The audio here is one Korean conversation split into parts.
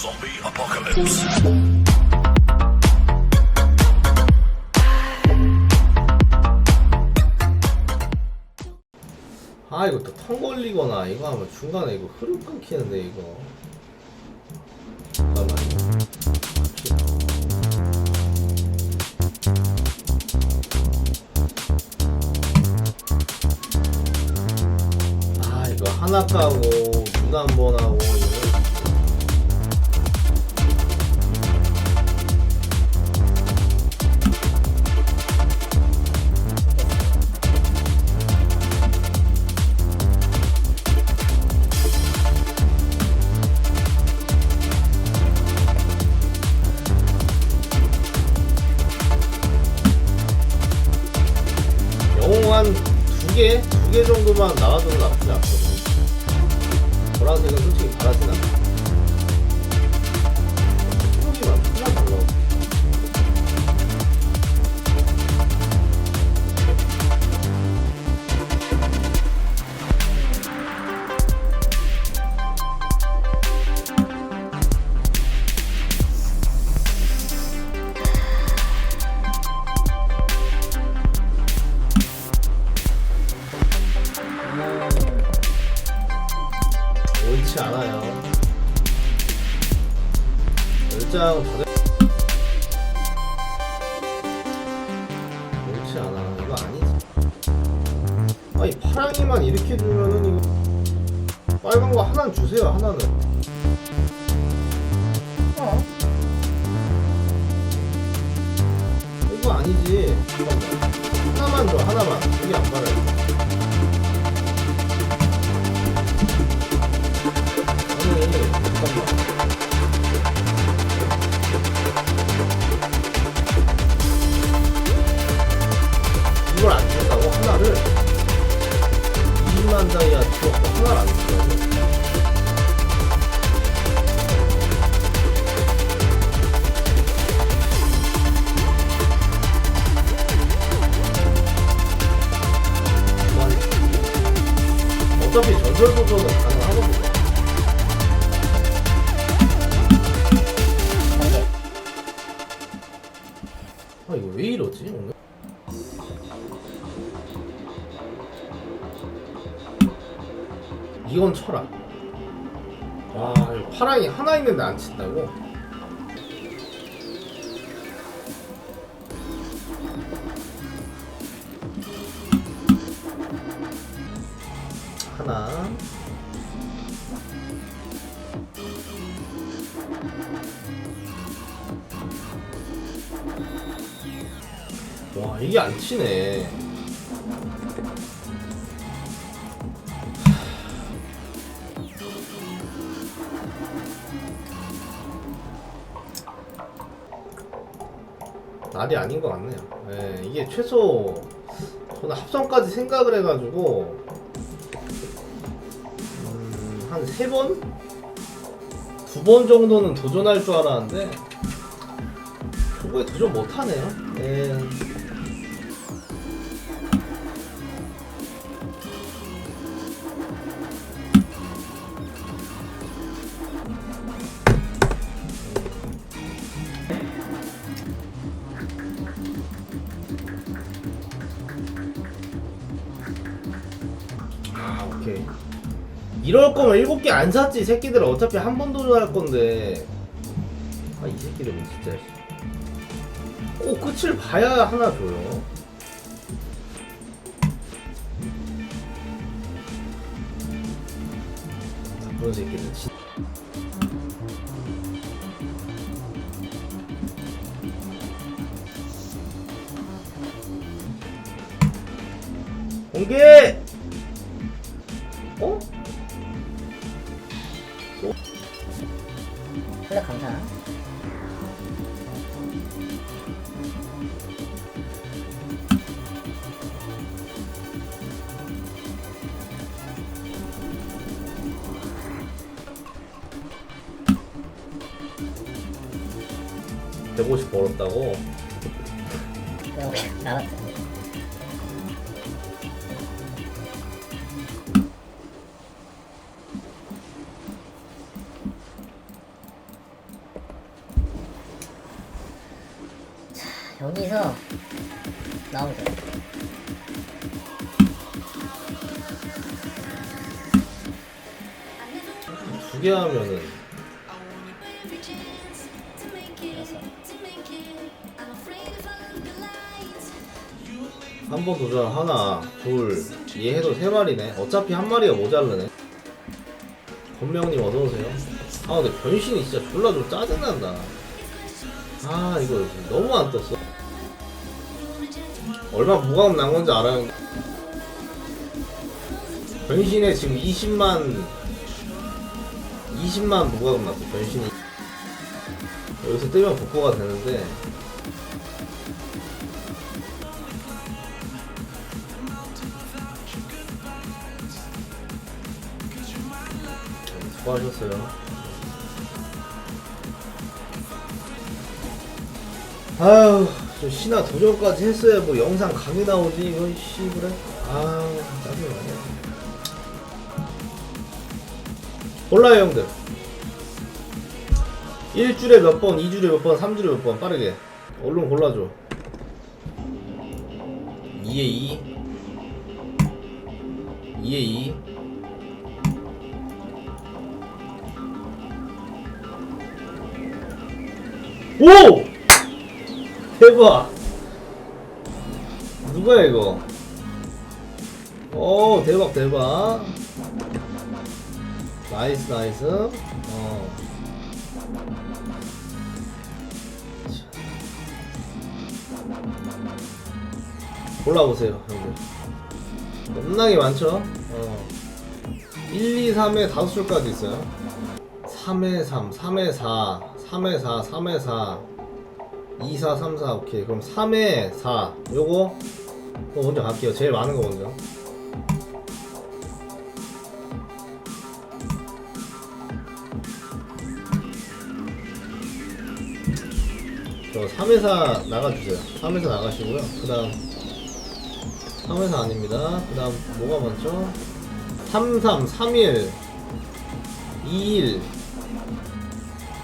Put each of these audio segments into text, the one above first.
Zombie apocalypse. 아 이거 또 턴 걸리거나 이거 하면 중간에 이거 흐름 끊기는데 이거 잠깐만 아 이거 하나 까고 눈 한 번 하고 보라색은 솔직히 바라진 않아. 옳지 않아요. 열장 다들 옳지 않아. 이거 아니지. 아니 파랑이만 이렇게 주면은 이거 빨간 거 하나 주세요. 하나는. 어? 이거 아니지. 하나만 줘. 하나만. 여기 안 빨아요. 전설 도전은 가능하거든요. 아 이거 왜 이러지 오늘? 이건 쳐라. 와 파랑이 하나 있는데 안 친다고? 하나. 와 이게 안 치네. 날이 아닌 것 같네요. 예, 이게 최소 저는 합성까지 생각을 해가지고 음, 한 세 번, 두 번 정도는 도전할 줄 알았는데 그거에 도전 못하네요. 예. 아 오케이 이럴 거면 일곱 개 안 샀지 이 새끼들 어차피 한 번 도전할 건데. 아 이 새끼들은 진짜 꼭 끝을 봐야 하나 줘요. 그런 새끼들 진 공개! 플랫 감사. 여기서 나오면 돼. 두개 하면은 한 번 도전 하나 둘얘 해도 세 마리네. 어차피 한 마리가 모자르네. 권명님 어서 오세요. 아 근데 변신이 진짜 졸라 좀 짜증난다. 아 이거 너무 안 떴어 얼마 부가금 난 건지 알아요. 변신에 지금 20만 20만 부가금 났어 변신이. 여기서 뜨면 복구가 되는데. 수고하셨어요. 아유 저 신화 도전까지 했어야 뭐 영상 강의 나오지 이건 씨 그래? 아 짜증나네. 몰라요 형들. 1줄에 몇 번, 2줄에 몇 번, 3줄에 몇 번 빠르게. 얼른 골라줘. 2에 2 2에 2 오! 대박. 누구야 이거? 오 대박 대박. 나이스 나이스. 어. 골라보세요 형들. 겁나게 많죠? 어. 1, 2, 3에 5줄까지 있어요. 3에 3, 3에 4, 3에 4, 3에 4 2, 4, 3, 4 오케이. 그럼 3에 4 요거? 그거 먼저 갈게요. 제일 많은 거 먼저. 저 3회사 나가주세요. 3회사 나가시고요. 그 다음 3회사 아닙니다. 그 다음 뭐가 많죠? 33, 31 21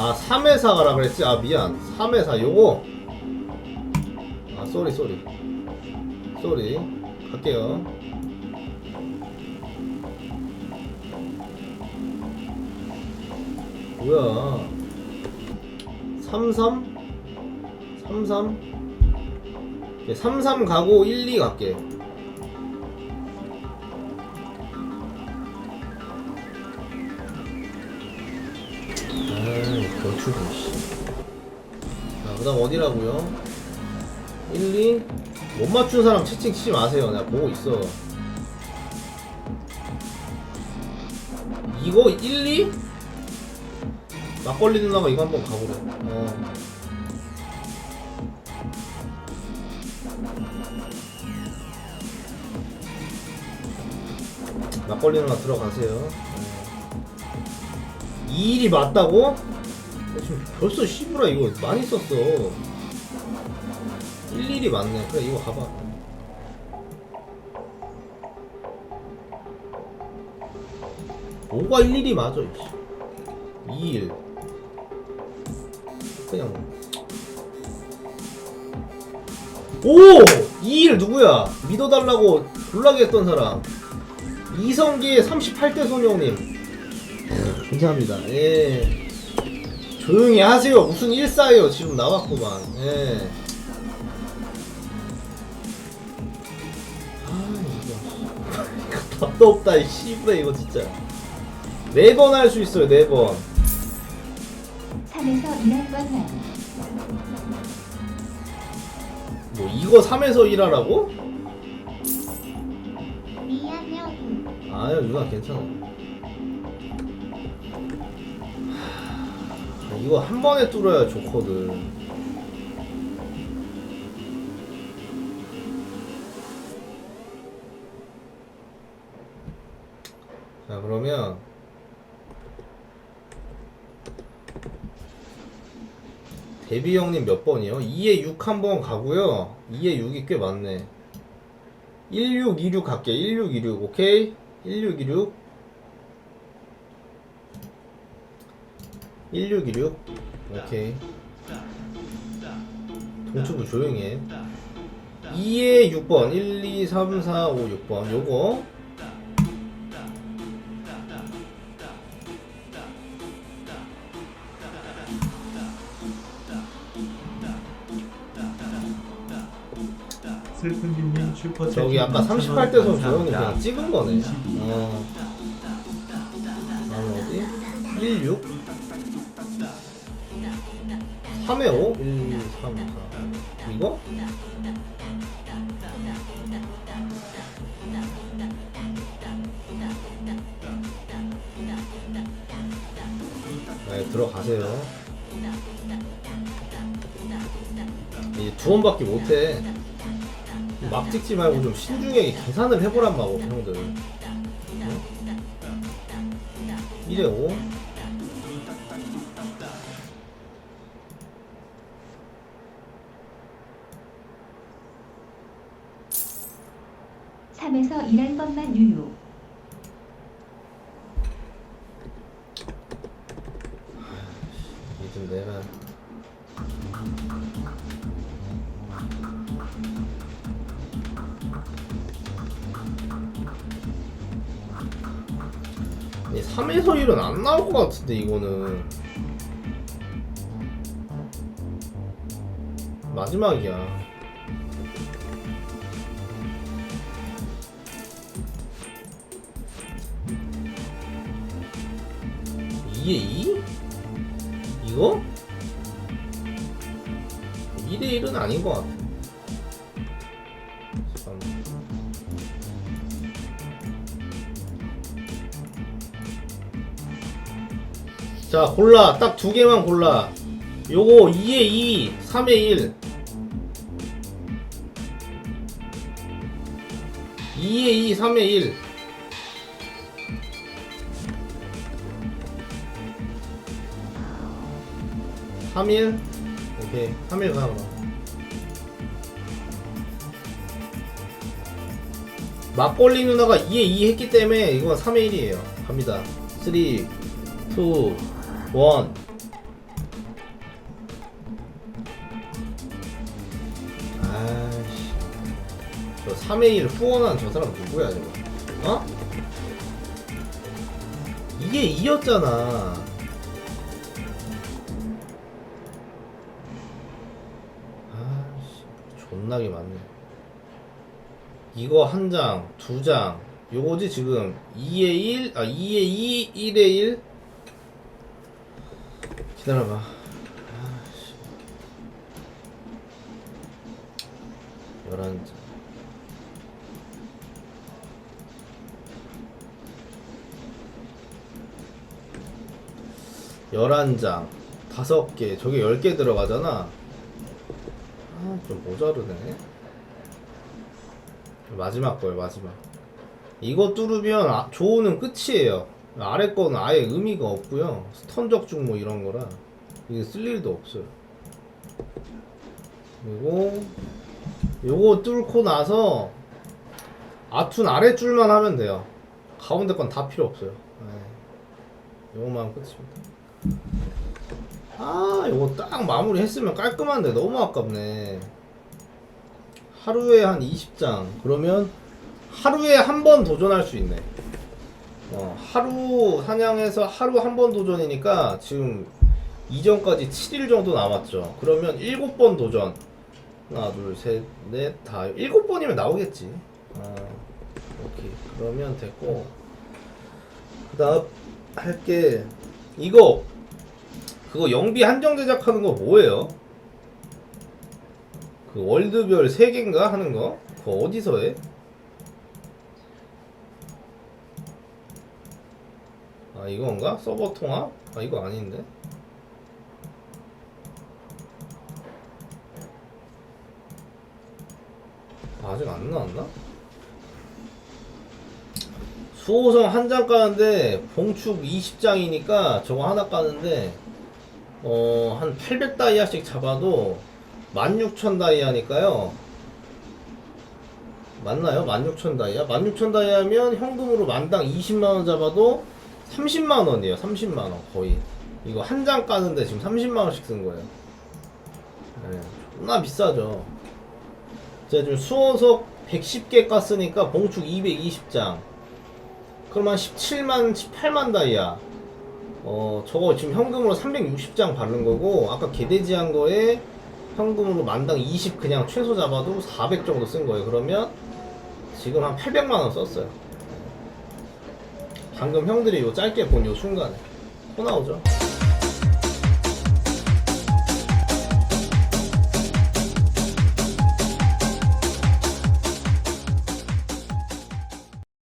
아 3회사 가라 그랬지? 아 미안. 3회사 요거. 아 쏘리 쏘리. 쏘리. 갈게요. 뭐야? 33 33 33 가고 1, 2 갈게. 아 씨. 자 그 다음 어디라고요? 1, 2. 못 맞춘 사람 채팅 치지 마세요. 내가 보고 있어. 이거 1, 2? 막걸리 누나가 이거 한번 가보래. 어. 막걸리 누나 들어가세요. 어. 이 일이 맞다고? 벌써 씨부라 이거 많이 썼어. 일일이 맞네. 그래 이거 가봐. 뭐가 일일이 맞아 이씨. 2일. 그냥 오! 2일 누구야? 믿어달라고 졸라게 했던 사람. 이성기의 38대 소녀님. 감사합니다. 예. 조용히 하세요. 무슨 일사예요. 지금 나왔구만. 예. 아, 이거. 답도 없다, 이 씨부레, 이거 진짜. 네 번 할 수 있어요, 네 번. 산에서 일할 것만 뭐, 이거 3에서 일하라고? 미안해요 아유, 누나 괜찮아. 이거 한 번에 뚫어야 좋거든. 자, 그러면 데뷔 형님 몇 번이요? 2에 6 한 번 가고요. 2에 6이 꽤 많네. 1626 갈게. 1626 오케이? 1626 1626 오케이. 동초부 조용히 해. 2에 6번 1, 2, 3, 4, 5, 6번. 요거. 슬픈 빈님 슈퍼 저기 아까 38대 선 조용히 그냥 찍은 거네. 어. 다음 어디? 1, 6 3에 5 1, 2, 3, 4 이거? 네, 들어가세요. 이제 두 번밖에 못해. 막 찍지 말고 좀 신중하게 계산을 해보란 말고 형들. 어? 1에 5. 1한 번만 유유. 이좀 내가. 이 3에서 1은 안 나올 것 같은데 이거는 마지막이야 이게 2? 이거? 2대 1은 아닌 것 같아 잠깐만. 자 골라 딱 두 개만 골라 요거 2에 2 3에 1 2에 2 3에 1 3일? 오케이 3일 가. 그럼 막걸리 누나가 2에 2 했기 때문에 이건 3에 1이에요. 갑니다. 3 2 1 아이씨. 저 3에 1 후원한 저 사람 누구야 저거? 어? 이게 2였잖아 존나게 많네 이거 한 장, 두 장, 요거지 지금 2에 1, 아 2에 2, 1에 1 기다려봐. 아씨. 11장. 열한 장. 다섯 개. 저게 열 개 들어가잖아 아 좀 모자르네. 마지막 거예요 마지막. 이거 뚫으면 아, 조우는 끝이에요. 아래 거는 아예 의미가 없고요. 스턴 적중 뭐 이런 거라 이게 쓸 일도 없어요. 그리고 요거 뚫고 나서 아툰 아래 줄만 하면 돼요. 가운데 건 다 필요 없어요. 네. 요거만 끝입니다 아 요거 딱 마무리 했으면 깔끔한데 너무 아깝네. 하루에 한 20장. 그러면 하루에 한 번 도전할 수 있네. 어, 하루 사냥해서 하루 한 번 도전이니까 지금 이전까지 7일 정도 남았죠. 그러면 7번 도전. 하나 둘셋넷다. 7번이면 나오겠지. 어, 오케이. 그러면 됐고. 그 다음 할게 이거 그거 영비 한정 제작하는 거 뭐예요? 그 월드별 3개인가 하는 거? 그거 어디서 해? 아 이건가? 서버 통합? 아 이거 아닌데? 아, 아직 안 나왔나? 수호성 한 장 까는데 봉축 20장이니까 저거 하나 까는데 어 한 800다이아씩 잡아도 16,000 다이아니까요 맞나요? 16,000 다이아? 16,000 다이아면 현금으로 만당 20만원 잡아도 30만원이에요 30만원 거의 이거 한 장 까는데 지금 30만원씩 쓴 거예요 예, 존나 비싸죠. 제가 지금 수호석 110개 깠으니까 봉축 220장. 한 17만, 18만 다이아. 어, 저거 지금 현금으로 360장 바른 거고, 아까 개돼지 한 거에 현금으로 만당 20 그냥 최소 잡아도 400 정도 쓴 거예요. 그러면 지금 한 800만 원 썼어요. 방금 형들이 요 짧게 본 요 순간에. 코 나오죠?